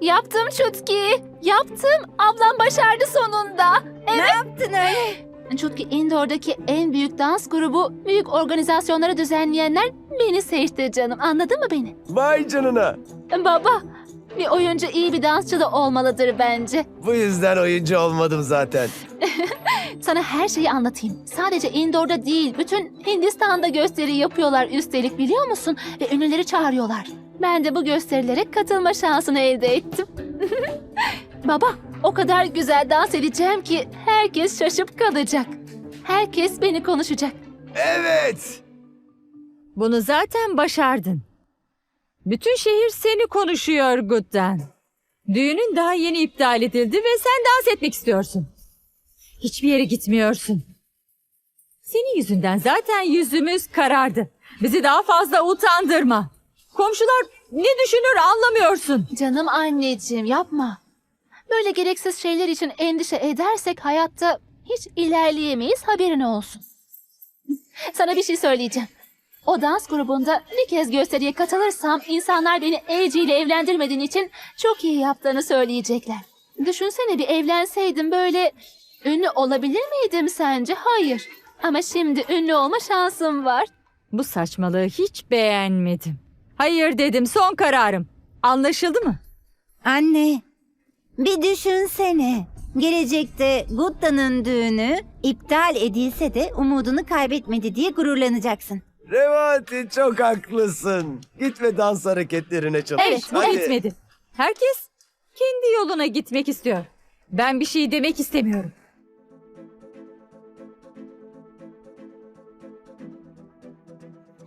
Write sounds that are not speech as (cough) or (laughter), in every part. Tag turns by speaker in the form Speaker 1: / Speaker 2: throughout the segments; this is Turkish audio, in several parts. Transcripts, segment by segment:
Speaker 1: Yaptım Çutki. Yaptım. Ablam başardı sonunda.
Speaker 2: Ne yaptın öyle?
Speaker 1: Çutki Indoor'daki en büyük dans grubu, büyük organizasyonları düzenleyenler beni seçti canım. Anladın mı beni?
Speaker 3: Vay canına.
Speaker 1: Baba, bir oyuncu iyi bir dansçı da olmalıdır bence.
Speaker 3: Bu yüzden oyuncu olmadım zaten. (laughs)
Speaker 1: Sana her şeyi anlatayım. Sadece indoor'da değil, bütün Hindistan'da gösteri yapıyorlar üstelik biliyor musun? Ve ünlüleri çağırıyorlar. Ben de bu gösterilere katılma şansını elde ettim. (laughs) Baba, o kadar güzel dans edeceğim ki herkes şaşıp kalacak. Herkes beni konuşacak.
Speaker 3: Evet.
Speaker 2: Bunu zaten başardın. Bütün şehir seni konuşuyor Guddan. Düğünün daha yeni iptal edildi ve sen dans etmek istiyorsun. Hiçbir yere gitmiyorsun. Senin yüzünden zaten yüzümüz karardı. Bizi daha fazla utandırma. Komşular ne düşünür anlamıyorsun.
Speaker 1: Canım anneciğim yapma. Böyle gereksiz şeyler için endişe edersek hayatta hiç ilerleyemeyiz haberin olsun. Sana bir şey söyleyeceğim. O dans grubunda bir kez gösteriye katılırsam insanlar beni AJ ile evlendirmediğin için çok iyi yaptığını söyleyecekler. Düşünsene bir evlenseydim böyle ünlü olabilir miydim sence? Hayır. Ama şimdi ünlü olma şansım var.
Speaker 2: Bu saçmalığı hiç beğenmedim. Hayır dedim son kararım. Anlaşıldı mı?
Speaker 4: Anne, bir düşünsene. Gelecekte Gutta'nın düğünü iptal edilse de umudunu kaybetmedi diye gururlanacaksın.
Speaker 3: Revati çok haklısın. Git ve dans hareketlerine çalış.
Speaker 2: Evet, bu
Speaker 3: Hadi.
Speaker 2: gitmedi. Herkes kendi yoluna gitmek istiyor. Ben bir şey demek istemiyorum.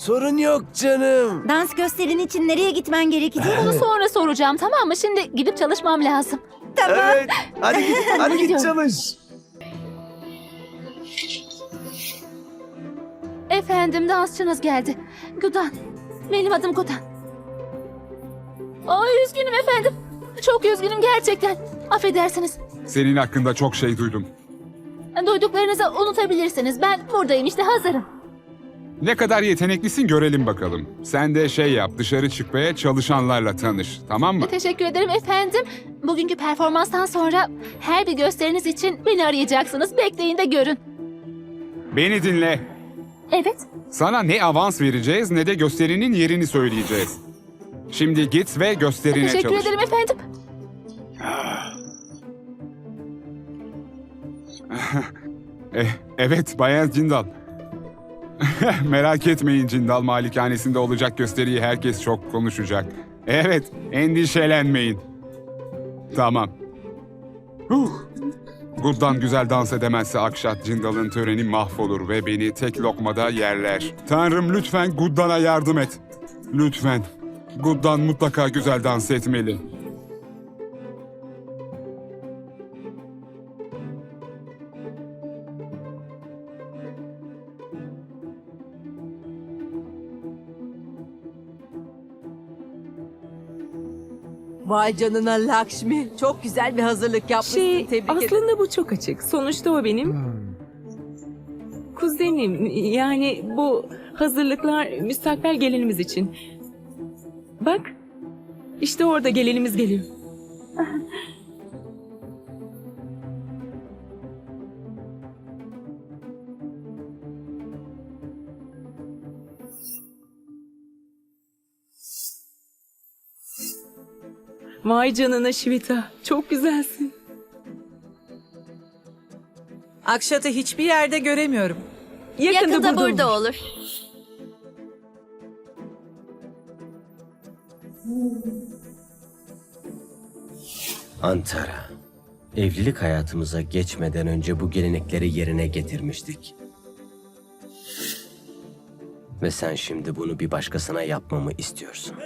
Speaker 3: Sorun yok canım.
Speaker 4: Dans gösterin için nereye gitmen gerekecek?
Speaker 1: Bunu (laughs) sonra soracağım tamam mı? Şimdi gidip çalışmam lazım.
Speaker 3: Evet. Hadi git, (laughs) hadi git
Speaker 1: Gidiyorum.
Speaker 3: çalış.
Speaker 1: Efendim dansçınız geldi. Gudan. Benim adım Gudan. Ay üzgünüm efendim. Çok üzgünüm gerçekten. Affedersiniz.
Speaker 5: Senin hakkında çok şey duydum.
Speaker 1: Duyduklarınızı unutabilirsiniz. Ben buradayım işte hazırım.
Speaker 5: Ne kadar yeteneklisin görelim bakalım. Sen de şey yap, dışarı çık ve çalışanlarla tanış, tamam mı?
Speaker 1: Teşekkür ederim efendim. Bugünkü performanstan sonra her bir gösteriniz için beni arayacaksınız. Bekleyin de görün.
Speaker 5: Beni dinle.
Speaker 1: Evet.
Speaker 5: Sana ne avans vereceğiz ne de gösterinin yerini söyleyeceğiz. Şimdi git ve gösterine
Speaker 1: Teşekkür
Speaker 5: çalış.
Speaker 1: ederim efendim. (laughs)
Speaker 5: Eh, evet Bayan Cindal. (laughs) Merak etmeyin Cindal malikanesinde olacak gösteriyi herkes çok konuşacak. Evet, endişelenmeyin. Tamam. Huh. Guddan güzel dans edemezse Akşat Cindal'ın töreni mahvolur ve beni tek lokmada yerler. Tanrım lütfen Guddan'a yardım et. Lütfen. Guddan mutlaka güzel dans etmeli.
Speaker 6: Vay canına Lakşmi. Çok güzel bir hazırlık yapmışsın.
Speaker 7: Şey,
Speaker 6: Tebrik ederim.
Speaker 7: aslında bu çok açık. Sonuçta o benim kuzenim. Yani bu hazırlıklar müstakbel gelinimiz için. Bak, işte orada gelinimiz geliyor. (laughs) Vay canına Şivita, çok güzelsin.
Speaker 6: Akşat'ı hiçbir yerde göremiyorum.
Speaker 7: Yakında, burada, olur.
Speaker 2: olur.
Speaker 8: Antara. Evlilik hayatımıza geçmeden önce bu gelenekleri yerine getirmiştik. Ve sen şimdi bunu bir başkasına yapmamı istiyorsun.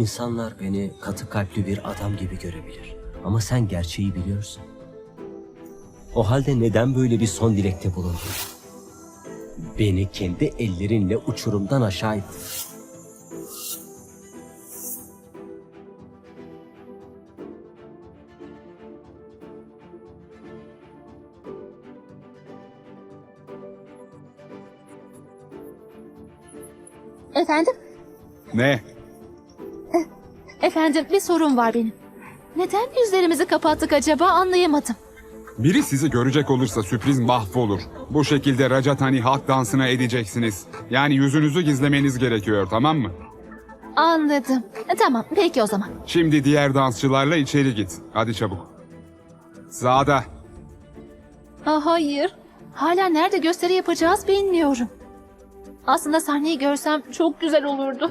Speaker 8: İnsanlar beni katı kalpli bir adam gibi görebilir. Ama sen gerçeği biliyorsun. O halde neden böyle bir son dilekte bulundun? Beni kendi ellerinle uçurumdan aşağı ittin.
Speaker 1: Efendim?
Speaker 5: Ne?
Speaker 1: Efendim bir sorun var benim. Neden yüzlerimizi kapattık acaba anlayamadım.
Speaker 5: Biri sizi görecek olursa sürpriz mahvolur. Bu şekilde Rajatani halk dansına edeceksiniz. Yani yüzünüzü gizlemeniz gerekiyor tamam mı?
Speaker 1: Anladım. E, tamam peki o zaman.
Speaker 5: Şimdi diğer dansçılarla içeri git. Hadi çabuk. Sağda.
Speaker 1: Aa, hayır. Hala nerede gösteri yapacağız bilmiyorum. Aslında sahneyi görsem çok güzel olurdu.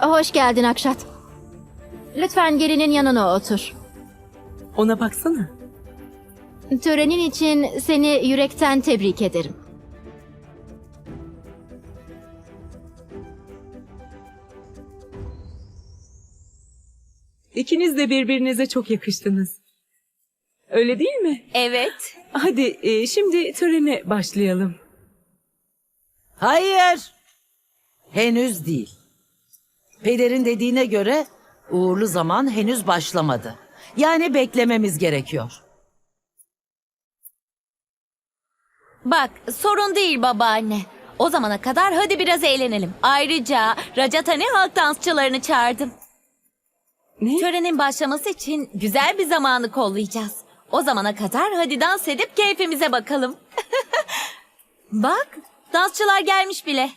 Speaker 9: Hoş geldin Akşat. Lütfen gelinin yanına otur.
Speaker 7: Ona baksana.
Speaker 9: Törenin için seni yürekten tebrik ederim.
Speaker 7: İkiniz de birbirinize çok yakıştınız. Öyle değil mi?
Speaker 6: Evet.
Speaker 7: Hadi e, şimdi törene başlayalım.
Speaker 10: Hayır. Henüz değil. Pederin dediğine göre uğurlu zaman henüz başlamadı. Yani beklememiz gerekiyor.
Speaker 11: Bak sorun değil babaanne. O zamana kadar hadi biraz eğlenelim. Ayrıca Rajatani halk dansçılarını çağırdım.
Speaker 7: Ne?
Speaker 11: Törenin başlaması için güzel bir zamanı kollayacağız. O zamana kadar hadi dans edip keyfimize bakalım. (laughs) Bak dansçılar gelmiş bile.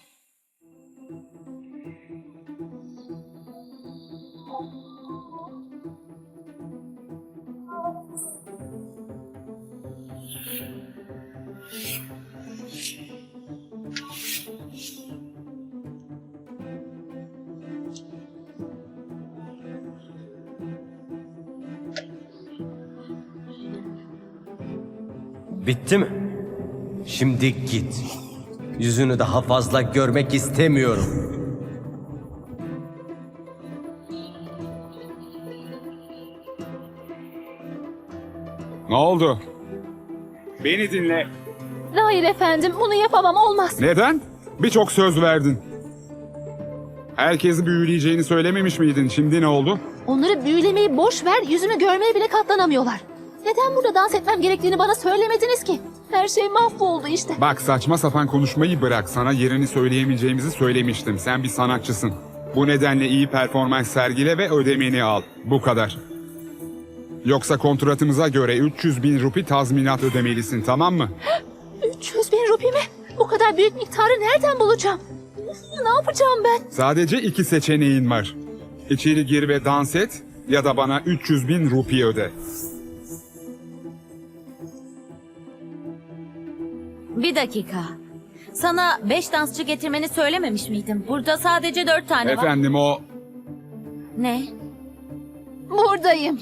Speaker 8: Bitti mi? Şimdi git. Yüzünü daha fazla görmek istemiyorum.
Speaker 5: Ne oldu? Beni dinle.
Speaker 1: Hayır efendim bunu yapamam olmaz.
Speaker 5: Neden? Birçok söz verdin. Herkesi büyüleyeceğini söylememiş miydin? Şimdi ne oldu?
Speaker 1: Onları büyülemeyi boş ver yüzümü görmeye bile katlanamıyorlar. Neden burada dans etmem gerektiğini bana söylemediniz ki? Her şey mahvoldu işte.
Speaker 5: Bak saçma sapan konuşmayı bırak. Sana yerini söyleyemeyeceğimizi söylemiştim. Sen bir sanatçısın. Bu nedenle iyi performans sergile ve ödemeni al. Bu kadar. Yoksa kontratımıza göre 300 bin rupi tazminat ödemelisin tamam mı? (gasps)
Speaker 1: 300 bin rupi mi? Bu kadar büyük miktarı nereden bulacağım? Ne yapacağım ben?
Speaker 5: Sadece iki seçeneğin var. İçeri gir ve dans et ya da bana 300 bin rupi öde.
Speaker 11: Bir dakika. Sana beş dansçı getirmeni söylememiş miydim? Burada sadece dört tane var.
Speaker 5: Efendim o
Speaker 11: Ne?
Speaker 1: Buradayım.